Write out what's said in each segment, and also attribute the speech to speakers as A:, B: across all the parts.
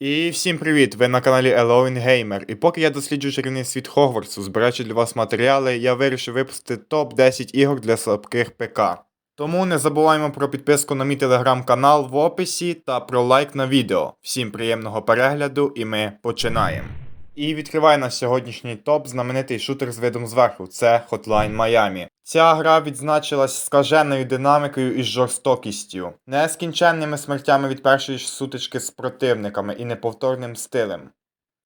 A: І всім привіт! Ви на каналі Eloin Gamer. І поки я досліджую чарівний світ Хогвартсу, збираючи для вас матеріали, я вирішив випустити топ-10 ігор для слабких ПК. Тому не забуваємо про підписку на мій телеграм-канал в описі та про лайк на відео. Всім приємного перегляду і ми починаємо. І відкриває наш сьогоднішній топ знаменитий шутер з видом зверху. Це Hotline Miami. Ця гра відзначилась скаженою динамікою і жорстокістю, нескінченними смертями від першої сутички з противниками і неповторним стилем.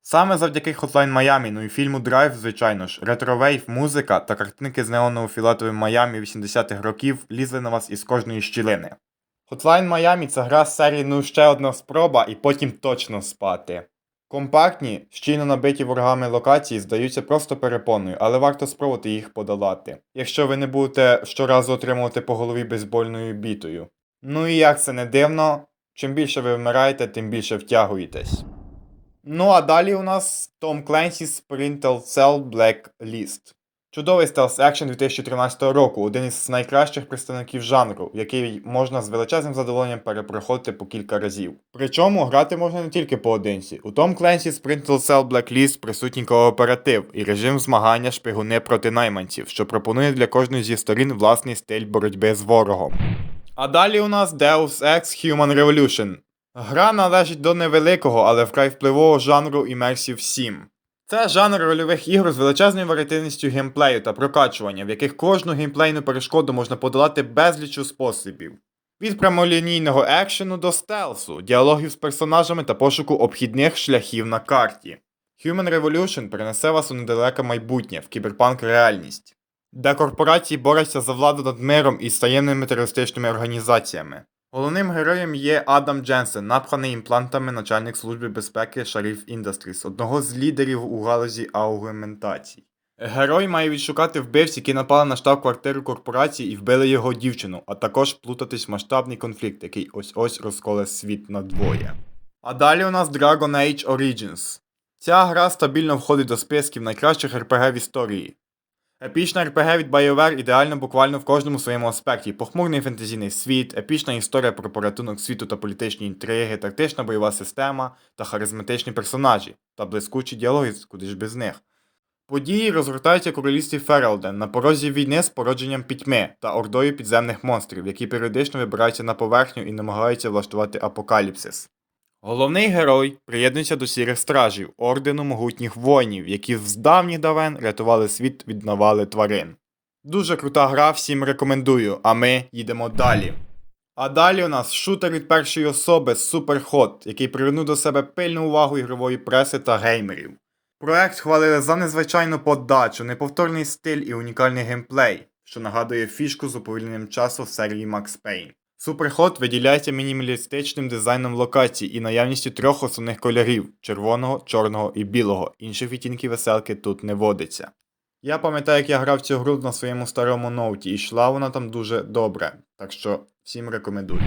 A: Саме завдяки Hotline Miami, ну і фільму Драйв, звичайно ж, ретровейв, музика та картинки з неоново-філатовим Майамі 80-х років лізли на вас із кожної щілини. Hotline Miami це гра з серії ну ще одна спроба і потім точно спати. Компактні, щільно набиті ворогами локації здаються просто перепоною, але варто спробувати їх подолати, якщо ви не будете щоразу отримувати по голові бейсбольною бітою. Ну і як це не дивно, чим більше ви вмираєте, тим більше втягуєтесь. Ну а далі у нас Tom Clancy's Sprintal Cell Blacklist. Чудовий стелс екшен 2013 року, один із найкращих представників жанру, який можна з величезним задоволенням перепроходити по кілька разів. Причому грати можна не тільки поодинці. У Tom Clancy's Splinter Cell Blacklist присутній кооператив і режим змагання шпигуни проти найманців, що пропонує для кожної зі сторін власний стиль боротьби з ворогом. А далі у нас Deus Ex Human Revolution. Гра належить до невеликого, але вкрай впливового жанру Immersive Sim. Це жанр рольових ігор з величезною варіативністю геймплею та прокачування, в яких кожну геймплейну перешкоду можна подолати безлічу способів. Від прямолінійного екшену до стелсу, діалогів з персонажами та пошуку обхідних шляхів на карті. Human Revolution перенесе вас у недалеке майбутнє в кіберпанк реальність, де корпорації борються за владу над миром і з таємними терористичними організаціями. Головним героєм є Адам Дженсен, напханий імплантами начальник служби безпеки Шариф Industries, одного з лідерів у галузі аугментацій. Герой має відшукати вбивць, які напали на штаб-квартиру корпорації і вбили його дівчину, а також плутатись в масштабний конфлікт, який ось-ось розколе світ надвоє. А далі у нас Dragon Age Origins. Ця гра стабільно входить до списків найкращих РПГ в історії. Епічна РПГ від BioWare ідеально буквально в кожному своєму аспекті. Похмурний фентезійний світ, епічна історія про порятунок світу та політичні інтриги, тактична бойова система та харизматичні персонажі, та блискучі діалоги, куди ж без них. Події розгортаються королівстві Ферелден на порозі війни з породженням пітьми та ордою підземних монстрів, які періодично вибираються на поверхню і намагаються влаштувати апокаліпсис. Головний герой приєднується до сірих стражів, ордену могутніх воїнів, які з давніх давен рятували світ від навали тварин. Дуже крута гра, всім рекомендую, а ми їдемо далі. А далі у нас шутер від першої особи Superhot, який привернув до себе пильну увагу ігрової преси та геймерів. Проект хвалили за незвичайну подачу, неповторний стиль і унікальний геймплей, що нагадує фішку з уповільненням часу в серії Max Payne. Superhot виділяється мінімалістичним дизайном локацій і наявністю трьох основних кольорів червоного, чорного і білого. Інших відтінків веселки тут не водиться. Я пам'ятаю, як я грав цю гру на своєму старому ноуті, і йшла вона там дуже добре, так що всім рекомендую.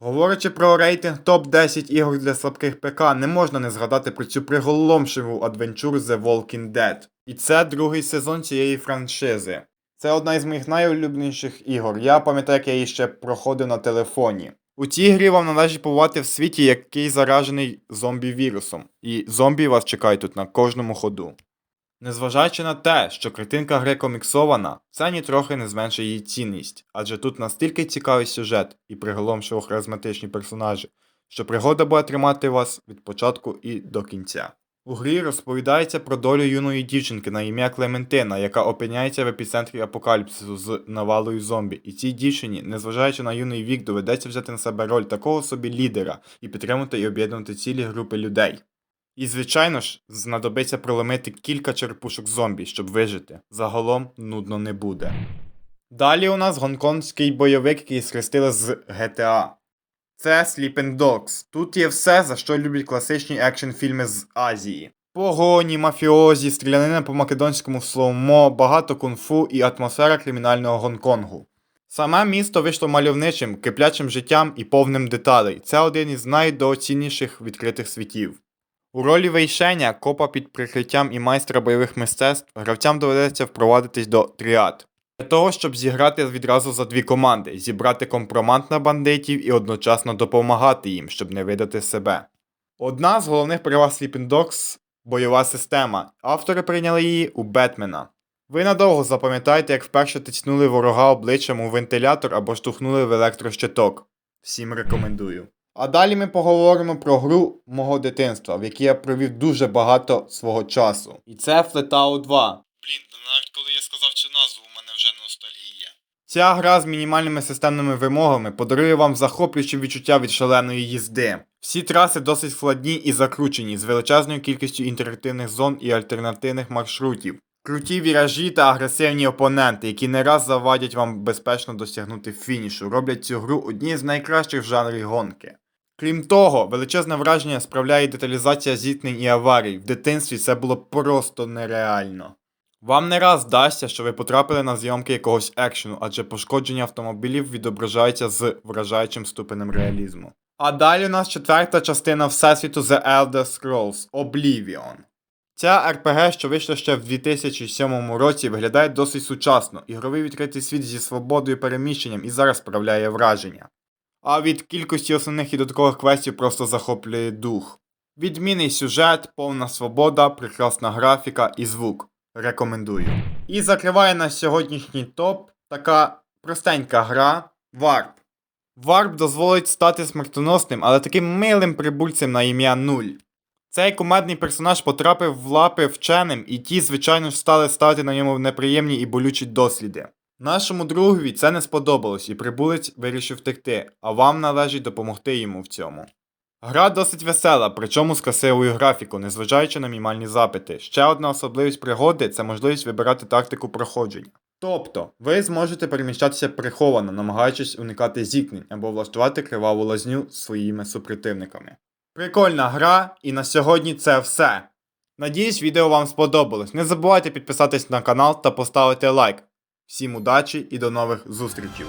A: Говорячи про рейтинг топ-10 ігор для слабких ПК, не можна не згадати про цю приголомшиву адвенчуру The Walking Dead. І це другий сезон цієї франшизи. Це одна із моїх найулюбленіших ігор. Я пам'ятаю, як я її ще проходив на телефоні. У цій грі вам належить побувати в світі, який заражений зомбі-вірусом, і зомбі вас чекають тут на кожному ходу. Незважаючи на те, що картинка гри коміксована, це нітрохи не зменшує її цінність, адже тут настільки цікавий сюжет і приголомшиво харизматичні персонажі, що пригода буде тримати вас від початку і до кінця. У грі розповідається про долю юної дівчинки на ім'я Клементина, яка опиняється в епіцентрі апокаліпсису з навалою зомбі. І цій дівчині, незважаючи на юний вік, доведеться взяти на себе роль такого собі лідера і підтримувати і об'єднувати цілі групи людей. І, звичайно ж, знадобиться проломити кілька черепушок зомбі, щоб вижити. Загалом нудно не буде. Далі у нас гонконгський бойовик, який схрестили з GTA. Це Sleeping Dogs. Тут є все, за що люблять класичні екшн фільми з Азії. Погоні, мафіозі, стрілянина по македонському слоумо, багато кунг-фу і атмосфера кримінального Гонконгу. Саме місто вийшло мальовничим, киплячим життям і повним деталей. Це один із найдооцінніших відкритих світів. У ролі Вейшеня, копа під прикриттям і майстра бойових мистецтв, гравцям доведеться впровадитись до тріад. Для того, щоб зіграти відразу за дві команди, зібрати компромат на бандитів і одночасно допомагати їм, щоб не видати себе. Одна з головних переваг Sleeping Dogs – бойова система. Автори прийняли її у Бетмена. Ви надовго запам'ятаєте, як вперше тицьнули ворога обличчям у вентилятор або штовхнули в електрощиток. Всім рекомендую. А далі ми поговоримо про гру мого дитинства, в якій я провів дуже багато свого часу. І це Flatout 2. Блін, навіть коли я сказав цю назву, Ця гра з мінімальними системними вимогами подарує вам захоплюючі відчуття від шаленої їзди. Всі траси досить складні і закручені, з величезною кількістю інтерактивних зон і альтернативних маршрутів. Круті віражі та агресивні опоненти, які не раз завадять вам безпечно досягнути фінішу, роблять цю гру однією з найкращих в жанрі гонки. Крім того, величезне враження справляє деталізація зіткнень і аварій. В дитинстві це було просто нереально. Вам не раз здасться, що ви потрапили на зйомки якогось екшену, адже пошкодження автомобілів відображається з вражаючим ступенем реалізму. А далі у нас четверта частина Всесвіту The Elder Scrolls Oblivion. Ця РПГ, що вийшла ще в 2007 році, виглядає досить сучасно. Ігровий відкритий світ зі свободою переміщенням і зараз справляє враження. А від кількості основних і додаткових квестів просто захоплює дух. Відмінний сюжет, повна свобода, прекрасна графіка і звук. Рекомендую. І закриває наш сьогоднішній топ така простенька гра Warp. Warp дозволить стати смертоносним, але таким милим прибульцем на ім'я Нуль. Цей кумедний персонаж потрапив в лапи вченим, і ті, звичайно ж, стали ставити на ньому неприємні і болючі досліди. Нашому другові це не сподобалось, і прибулець вирішив втекти, а вам належить допомогти йому в цьому. Гра досить весела, причому з красивою графікою, незважаючи на мінімальні запити. Ще одна особливість пригоди це можливість вибирати тактику проходження. Тобто, ви зможете переміщатися приховано, намагаючись уникати зіткнень або влаштувати криваву лазню своїми супротивниками. Прикольна гра, і на сьогодні це все. Надіюсь, відео вам сподобалось. Не забувайте підписатись на канал та поставити лайк. Всім удачі і до нових зустрічей!